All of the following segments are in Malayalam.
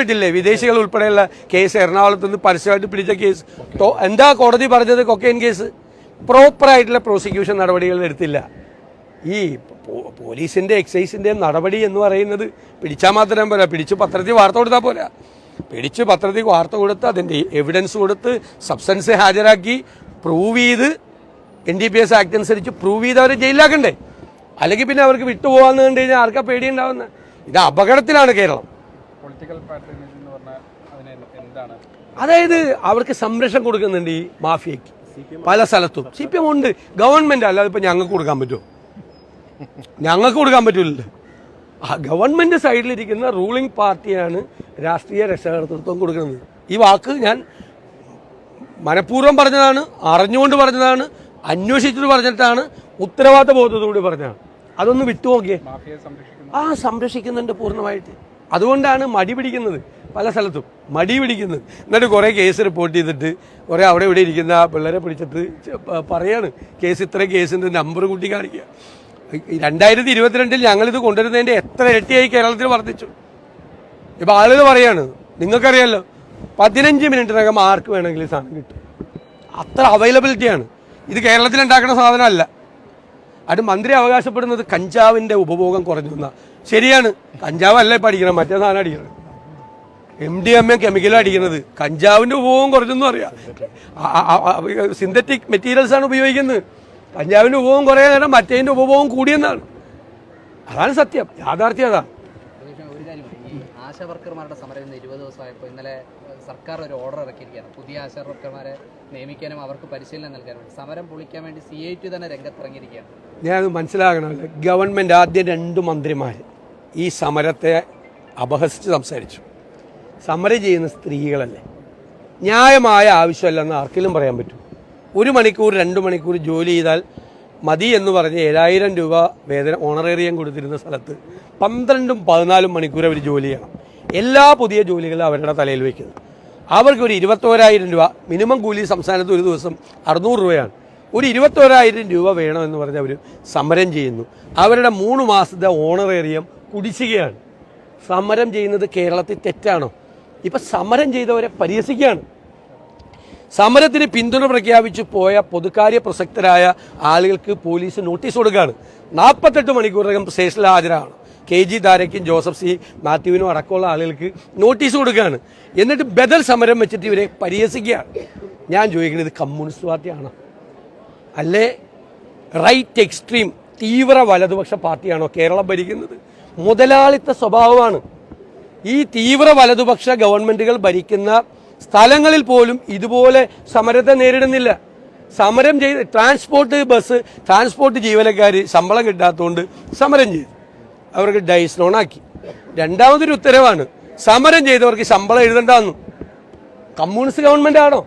വിട്ടില്ലേ വിദേശികൾ ഉൾപ്പെടെയുള്ള കേസ് എറണാകുളത്ത് നിന്ന് പരസ്യമായിട്ട് പിടിച്ച കേസ് എന്താ കോടതി പറഞ്ഞത്? കൊക്കൈൻ കേസ് പ്രോപ്പറായിട്ടുള്ള പ്രോസിക്യൂഷൻ നടപടികൾ എടുത്തില്ല. ഈ പോലീസിന്റെ എക്സൈസിന്റെ നടപടി എന്ന് പറയുന്നത് പിടിച്ചാൽ മാത്രം പോരാ. പിടിച്ച് പത്രത്തിൽ വാർത്ത കൊടുത്താൽ പോരാ. പിടിച്ച് പത്രത്തിൽ വാർത്ത കൊടുത്ത് അതിന്റെ എവിഡൻസ് കൊടുത്ത് സബ്സ്റ്റൻസ് ഹാജരാക്കി പ്രൂവ് ചെയ്ത് N D P S act അനുസരിച്ച് പ്രൂവ് ചെയ്ത് അവരെ ജയിലാക്കണ്ടേ അല്ലെങ്കിൽ പിന്നെ അവർക്ക് വിട്ടുപോകാന്ന് കണ്ടു കഴിഞ്ഞാൽ ആർക്കാ പേടിയുണ്ടാവുന്നത് ഇത് അപകടത്തിലാണ് കേരളം. പൊളിറ്റിക്കൽ എന്ന് പറഞ്ഞാൽ അതിന് എന്താണ്? അതായത് അവർക്ക് സംരക്ഷണം കൊടുക്കുന്നുണ്ട് ഈ മാഫിയക്ക് പല സ്ഥലത്തും. സി പി എം ഉണ്ട്. ഗവൺമെന്റ് അല്ലാതെ ഇപ്പൊ ഞങ്ങൾക്ക് കൊടുക്കാൻ പറ്റുമോ? ഞങ്ങൾക്ക് കൊടുക്കാൻ പറ്റില്ലല്ലോ ആ ഗവൺമെന്റ് സൈഡിലിരിക്കുന്ന റൂളിംഗ് പാർട്ടിയാണ് രാഷ്ട്രീയ രക്ഷാകർത്തൃത്വം കൊടുക്കുന്നത്. ഈ വാക്ക് ഞാൻ മനഃപൂർവം പറഞ്ഞതാണ് അറിഞ്ഞുകൊണ്ട് പറഞ്ഞതാണ് അന്വേഷിച്ചിട്ട് പറഞ്ഞിട്ടാണ് ഉത്തരവാദിത്ത ബോധത്തോടുകൂടി പറഞ്ഞതാണ്. അതൊന്ന് വിട്ടുനോക്കിയേ. ആ സംരക്ഷിക്കുന്നുണ്ട് പൂർണമായിട്ട്. അതുകൊണ്ടാണ് മടി പിടിക്കുന്നത് പല സ്ഥലത്തും. മടി പിടിക്കുന്നത്. എന്നിട്ട് കുറേ കേസ് റിപ്പോർട്ട് ചെയ്തിട്ട് കുറേ അവിടെ ഇവിടെ ഇരിക്കുന്ന പിള്ളേരെ പിടിച്ചിട്ട് പറയാണ്. കേസ് ഇത്ര കേസിന്റെ നമ്പർ കൂട്ടി കാണിക്കുക. രണ്ടായിരത്തി ഇരുപത്തിരണ്ടിൽ ഞങ്ങളിത് കൊണ്ടുവരുന്നതിന്റെ എത്ര ഇരട്ടിയായി കേരളത്തിൽ വർദ്ധിച്ചു. ഇപ്പം ആളുകൾ പറയാണ് നിങ്ങൾക്കറിയാലോ പതിനഞ്ച് മിനിറ്റിനകം ആർക്ക് വേണമെങ്കിലും സാധനം കിട്ടും. അത്ര അവൈലബിലിറ്റിയാണ് ഇത് കേരളത്തിൽ ഉണ്ടാക്കുന്ന സാധനമല്ല. അത് മന്ത്രി അവകാശപ്പെടുന്നത് കഞ്ചാവിന്റെ ഉപഭോഗം കുറഞ്ഞു എന്നാ. ശരിയാണ്. കഞ്ചാവ് അല്ല ഇപ്പം അടിക്കണം മറ്റേ സാധനം അടിക്കണം എം ഡി എം എ കെമിക്കലും അടിക്കുന്നത് കഞ്ചാവിന്റെ ഉപയോഗം കുറച്ചൊന്നും അറിയാം സിന്തറ്റിക് മെറ്റീരിയൽസ് ആണ് ഉപയോഗിക്കുന്നത്. കഞ്ചാവിന്റെ ഉപഭോഗം കുറേ നേരം മറ്റേതിന്റെ ഉപഭോഗം കൂടിയെന്നാണ്. അതാണ് സത്യം. യാഥാർത്ഥ്യം അതാണ് ആശാ വർക്കർമാരുടെ സമരം ഇന്ന് ഇരുപത് ദിവസമായപ്പോൾ ഇന്നലെ സർക്കാർ ഒരു ഓർഡർ ഇറക്കിയിരിക്കുകയാണ്. പുതിയ ആശാ വർക്കർമാരെ നിയമിക്കാനും അവർക്ക് പരിശീലനം നൽകാനും വേണ്ടി. സമരം പൊളിക്കാൻ വേണ്ടി സി ഐ ടി തന്നെ രംഗത്തിറങ്ങിയിരിക്കുകയാണ്. ഞാനത് മനസ്സിലാകണമല്ലോ ഗവൺമെന്റ് ആദ്യം രണ്ട് മന്ത്രിമാർ ഈ സമരത്തെ അപഹസിച്ച് സംസാരിച്ചു. സമരം ചെയ്യുന്ന സ്ത്രീകളല്ലേ? ന്യായമായ ആവശ്യമല്ലെന്ന് ആർക്കെങ്കിലും പറയാൻ പറ്റും ഒരു മണിക്കൂർ രണ്ട് മണിക്കൂർ ജോലി ചെയ്താൽ മതി എന്ന് പറഞ്ഞ് ഏഴായിരം രൂപ വേതന ഓണറേറിയം കൊടുത്തിരുന്ന സ്ഥലത്ത് പന്ത്രണ്ടും പതിനാലും മണിക്കൂർ അവർ ജോലി ചെയ്യണം. എല്ലാ പുതിയ ജോലികളും അവരുടെ തലയിൽ വയ്ക്കുന്നു. അവർക്ക് ഒരു ഇരുപത്തോരായിരം രൂപ മിനിമം കൂലി സംസ്ഥാനത്ത് ഒരു ദിവസം അറുന്നൂറ് രൂപയാണ്. ഒരു ഇരുപത്തോരായിരം രൂപ വേണമെന്ന് പറഞ്ഞ് അവർ സമരം ചെയ്യുന്നു. അവരുടെ മൂന്ന് മാസത്തെ ഓണറേറിയം കുടിശ്ശികയാണ്. സമരം ചെയ്യുന്നത് കേരളത്തിൽ തെറ്റാണോ? ഇപ്പം സമരം ചെയ്തവരെ പരിഹസിക്കുകയാണ്. സമരത്തിന് പിന്തുണ പ്രഖ്യാപിച്ചു പോയ പൊതുകാര്യ പ്രസക്തരായ ആളുകൾക്ക് പോലീസ് നോട്ടീസ് കൊടുക്കുകയാണ്. നാൽപ്പത്തെട്ട് മണിക്കൂറിനകം സ്റ്റേഷനിൽ ഹാജരാണ് കെ ജി താരയ്ക്കും ജോസഫ് സി മാത്യുവിനും അടക്കമുള്ള ആളുകൾക്ക് നോട്ടീസ് കൊടുക്കുകയാണ്. എന്നിട്ട് ബദൽ സമരം വെച്ചിട്ട് ഇവരെ പരിഹസിക്കുകയാണ്. ഞാൻ ചോദിക്കുന്നത് കമ്മ്യൂണിസ്റ്റ് പാർട്ടിയാണോ? അല്ലേ? റൈറ്റ് എക്സ്ട്രീം തീവ്ര വലതുപക്ഷ പാർട്ടിയാണോ കേരളം ഭരിക്കുന്നത്? മുതലാളിത്ത സ്വഭാവമാണ്. ഈ തീവ്ര വലതുപക്ഷ ഗവൺമെന്റുകൾ ഭരിക്കുന്ന സ്ഥലങ്ങളിൽ പോലും ഇതുപോലെ സമരത്തെ നേരിടുന്നില്ല. സമരം ചെയ്ത് ട്രാൻസ്പോർട്ട് ബസ് ട്രാൻസ്പോർട്ട് ജീവനക്കാർ ശമ്പളം കിട്ടാത്തതുകൊണ്ട് സമരം ചെയ്തു. അവർക്ക് ഡൈസ് ലോൺ ആക്കി. രണ്ടാമതൊരു ഉത്തരവാണ് സമരം ചെയ്തവർക്ക് ശമ്പളം എഴുതണ്ടെന്നു. കമ്മ്യൂണിസ്റ്റ് ഗവൺമെന്റ് ആണോ?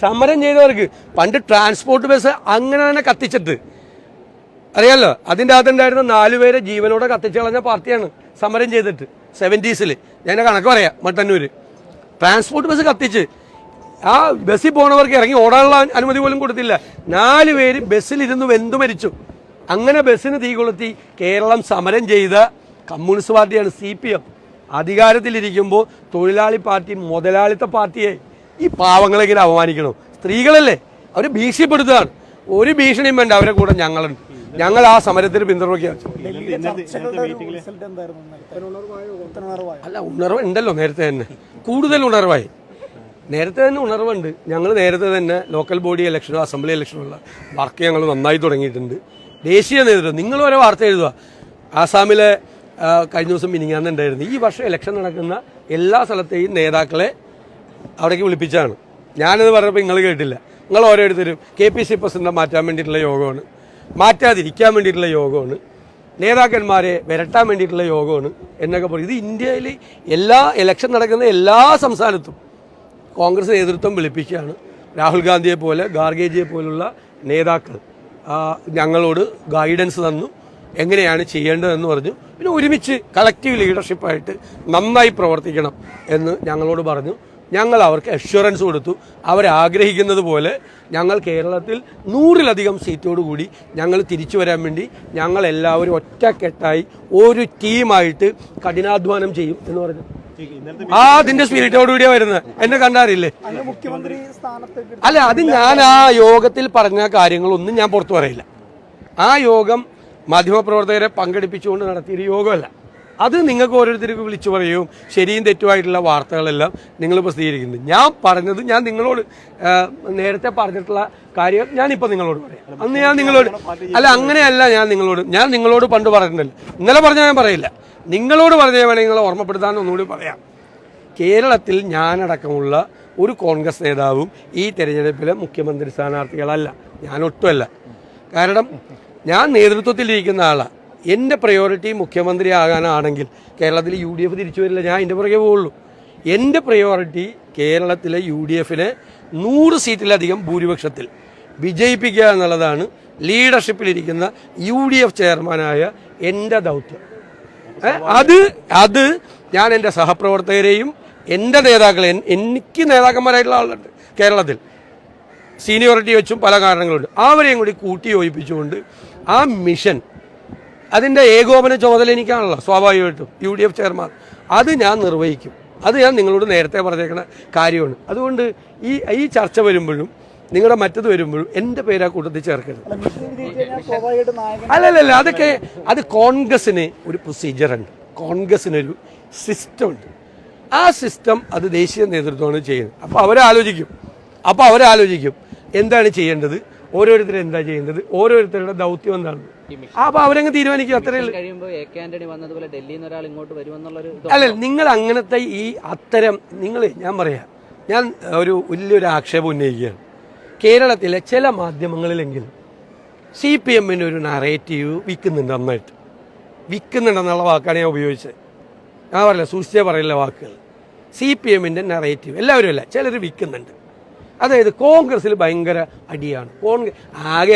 സമരം ചെയ്തവർക്ക് പണ്ട് ട്രാൻസ്പോർട്ട് ബസ് അങ്ങനെ തന്നെ കത്തിച്ചിട്ട് അറിയാലോ? അതിന്റെ അകത്തുണ്ടായിരുന്ന നാലുപേരെ ജീവനോടെ കത്തിച്ചു കളഞ്ഞ പാർട്ടിയാണ് സമരം ചെയ്തിട്ട്. സെവന്റീസിൽ ഞാൻ കണക്ക് പറയാം മട്ടന്നൂര്. ട്രാൻസ്പോർട്ട് ബസ് കത്തിച്ച്. ആ ബസ്സിൽ പോണവർക്ക് ഇറങ്ങി ഓടാനുള്ള അനുമതി പോലും കൊടുത്തില്ല. നാല് പേര് ബസ്സിലിരുന്ന് വെന്തു മരിച്ചു. അങ്ങനെ ബസ്സിന് തീ കൊളുത്തി കേരളം സമരം ചെയ്ത കമ്മ്യൂണിസ്റ്റ് പാർട്ടിയാണ് സി പി എം. അധികാരത്തിലിരിക്കുമ്പോൾ തൊഴിലാളി പാർട്ടി മുതലാളിത്ത പാർട്ടിയെ ഈ പാവങ്ങളെങ്കിലും അപമാനിക്കണം? സ്ത്രീകളല്ലേ? അവർ ഭീഷണിപ്പെടുത്തുകയാണ്. ഒരു ഭീഷണിയും വേണ്ട അവരെ കൂടെ ഞങ്ങളുണ്ട്. ഞങ്ങൾ ആ സമരത്തിന് പിന്തുണ പ്രഖ്യാപിച്ചു അല്ല ഉണർവ് ഉണ്ടല്ലോ നേരത്തെ തന്നെ. കൂടുതൽ ഉണർവായി. നേരത്തെ തന്നെ ഉണർവുണ്ട്. ഞങ്ങൾ നേരത്തെ തന്നെ ലോക്കൽ ബോഡി ഇലക്ഷനോ അസംബ്ലി ഇലക്ഷനോ ഉള്ള വർക്ക് ഞങ്ങൾ നന്നായി തുടങ്ങിയിട്ടുണ്ട്. ദേശീയ നേതൃത്വം നിങ്ങൾ ഓരോ വാർത്ത എഴുതുക. ആസാമിലെ കഴിഞ്ഞ ദിവസം മിനിങ്ങാന്നുണ്ടായിരുന്നു ഈ വർഷം ഇലക്ഷൻ നടക്കുന്ന എല്ലാ സ്ഥലത്തെയും നേതാക്കളെ അവിടേക്ക് വിളിപ്പിച്ചാണ്. ഞാനത് പറഞ്ഞപ്പോൾ നിങ്ങൾ കേട്ടില്ല. നിങ്ങൾ ഓരോരുത്തരും കെ പി സി പ്രസിഡന്റ് മാറ്റാൻ വേണ്ടിയിട്ടുള്ള യോഗമാണ്. മാറ്റാതിരിക്കാൻ വേണ്ടിയിട്ടുള്ള യോഗമാണ്. നേതാക്കന്മാരെ വിരട്ടാൻ വേണ്ടിയിട്ടുള്ള യോഗമാണ് എന്നൊക്കെ പറയും. ഇത് ഇന്ത്യയിൽ എല്ലാ ഇലക്ഷൻ നടക്കുന്ന എല്ലാ സംസ്ഥാനത്തും കോൺഗ്രസ് നേതൃത്വം വിളിപ്പിക്കുകയാണ്. രാഹുൽ ഗാന്ധിയെ പോലെ ഗാർഗേജിയെ പോലുള്ള നേതാക്കൾ ഞങ്ങളോട് ഗൈഡൻസ് തന്നു. എങ്ങനെയാണ് ചെയ്യേണ്ടതെന്ന് പറഞ്ഞു. പിന്നെ ഒരുമിച്ച് കളക്റ്റീവ് ലീഡർഷിപ്പായിട്ട് നന്നായി പ്രവർത്തിക്കണം എന്ന് ഞങ്ങളോട് പറഞ്ഞു. ഞങ്ങൾ അവർക്ക് അഷ്വറൻസ് കൊടുത്തു അവരാഗ്രഹിക്കുന്നത് പോലെ ഞങ്ങൾ കേരളത്തിൽ നൂറിലധികം സീറ്റോടുകൂടി ഞങ്ങൾ തിരിച്ചു വരാൻ വേണ്ടി ഞങ്ങൾ എല്ലാവരും ഒറ്റക്കെട്ടായി ഒരു ടീമായിട്ട് കഠിനാധ്വാനം ചെയ്യും എന്ന് പറഞ്ഞു. ആ അതിന്റെ സ്പിരിറ്റോട് കൂടിയാ വരുന്നത്. എന്നെ കണ്ടാറില്ലേ? അല്ല അത് ഞാൻ ആ യോഗത്തിൽ പറഞ്ഞ കാര്യങ്ങളൊന്നും ഞാൻ പുറത്തു പറയില്ല. ആ യോഗം മാധ്യമപ്രവർത്തകരെ പങ്കെടുപ്പിച്ചുകൊണ്ട് നടത്തിയൊരു യോഗമല്ല. അത് നിങ്ങൾക്ക് ഓരോരുത്തർക്ക് വിളിച്ചു പറയും. ശരിയും തെറ്റുമായിട്ടുള്ള വാർത്തകളെല്ലാം നിങ്ങൾ പ്രസിദ്ധീകരിക്കുന്നത് ഞാൻ പറഞ്ഞത് ഞാൻ നിങ്ങളോട് നേരത്തെ പറഞ്ഞിട്ടുള്ള കാര്യം ഞാനിപ്പോൾ നിങ്ങളോട് പറയാം. അന്ന് ഞാൻ നിങ്ങളോട് അല്ല അങ്ങനെയല്ല ഞാൻ നിങ്ങളോട് ഞാൻ നിങ്ങളോട് പണ്ട് പറഞ്ഞിട്ടുണ്ടല്ലോ ഇന്നലെ പറഞ്ഞാൽ ഞാൻ പറയില്ല. നിങ്ങളോട് പറഞ്ഞാൽ വേണമെങ്കിൽ നിങ്ങളെ ഓർമ്മപ്പെടുത്താൻ ഒന്നുകൂടി പറയാം. കേരളത്തിൽ ഞാനടക്കമുള്ള ഒരു കോൺഗ്രസ് നേതാവും ഈ തെരഞ്ഞെടുപ്പിലെ മുഖ്യമന്ത്രി സ്ഥാനാർത്ഥികളല്ല. ഞാനൊട്ടുമല്ല കാരണം ഞാൻ നേതൃത്വത്തിലിരിക്കുന്ന ആളാണ് എന്റെ പ്രയോറിറ്റി മുഖ്യമന്ത്രി ആകാനാണെങ്കിൽ കേരളത്തിൽ യു ഡി എഫ് തിരിച്ചു വരില്ല. ഞാൻ എന്റെ പുറകെ പോവുള്ളൂ. എന്റെ പ്രയോറിറ്റി കേരളത്തിലെ യു ഡി എഫിനെ നൂറ് സീറ്റിലധികം ഭൂരിപക്ഷത്തിൽ വിജയിപ്പിക്കുക എന്നുള്ളതാണ് ലീഡർഷിപ്പിലിരിക്കുന്ന യു ഡി എഫ് ചെയർമാനായ എന്റെ ദൗത്യം അത് അത് ഞാൻ എന്റെ സഹപ്രവർത്തകരെയും എന്റെ നേതാക്കളെ എനിക്ക് നേതാക്കന്മാരായിട്ടുള്ള ആളുണ്ട് കേരളത്തിൽ. സീനിയോറിറ്റി വെച്ചും പല കാരണങ്ങളുണ്ട്. അവരെയും കൂടി കൂട്ടി യോജിപ്പിച്ചുകൊണ്ട് ആ മിഷൻ അതിന്റെ ഏകോപന ചുമതല എനിക്കാണല്ലോ സ്വാഭാവികമായിട്ടും. U D F chairman. അത് ഞാൻ നിർവഹിക്കും. അത് ഞാൻ നിങ്ങളോട് നേരത്തെ പറഞ്ഞേക്കുന്ന കാര്യമാണ്. അതുകൊണ്ട് ഈ ഈ ചർച്ച വരുമ്പോഴും നിങ്ങളുടെ മറ്റത് വരുമ്പോഴും എന്റെ പേര് ആ കൂട്ടത്തിൽ ചേർക്കരുത്. മിഷൻ വിജയിച്ചു കഴിഞ്ഞാൽ സ്വാഭാവികമായിട്ട് നായകൻ അല്ലല്ല അതൊക്കെ അത് കോൺഗ്രസിന് ഒരു പ്രൊസീജിയർ ഉണ്ട്. കോൺഗ്രസിനൊരു സിസ്റ്റം ഉണ്ട്. ആ സിസ്റ്റം അത് ദേശീയ നേതൃത്വമാണ് ചെയ്യുന്നത്. അപ്പോൾ അവരാലോചിക്കും. അപ്പോൾ അവരാലോചിക്കും. എന്താണ് ചെയ്യേണ്ടത്? ഓരോരുത്തരും എന്താ ചെയ്യുന്നത്? ഓരോരുത്തരുടെ ദൗത്യം എന്താണ്? അപ്പൊ അവരങ്ങ് തീരുമാനിക്കും അത്രേ അല്ല നിങ്ങൾ അങ്ങനത്തെ ഈ അത്തരം നിങ്ങൾ ഞാൻ പറയാം ഞാൻ ഒരു വലിയൊരു ആക്ഷേപം ഉന്നയിക്കുകയാണ്. കേരളത്തിലെ ചില മാധ്യമങ്ങളിലെങ്കിലും സി പി എമ്മിന്റെ ഒരു നറേറ്റീവ് വിൽക്കുന്നുണ്ട് നന്നായിട്ട്. വിൽക്കുന്നുണ്ടെന്നുള്ള വാക്കാണ് ഞാൻ ഉപയോഗിച്ചത്. ഞാൻ പറയില്ല സൂക്ഷിച്ചേ പറയില്ല വാക്കുകൾ. സി പി എമ്മിന്റെ നറേറ്റീവ് എല്ലാവരും അല്ല ചിലർ വിൽക്കുന്നുണ്ട്. അതായത് കോൺഗ്രസ്സിൽ ഭയങ്കര അടിയാണ്. കോൺഗ്രസ് ആകെ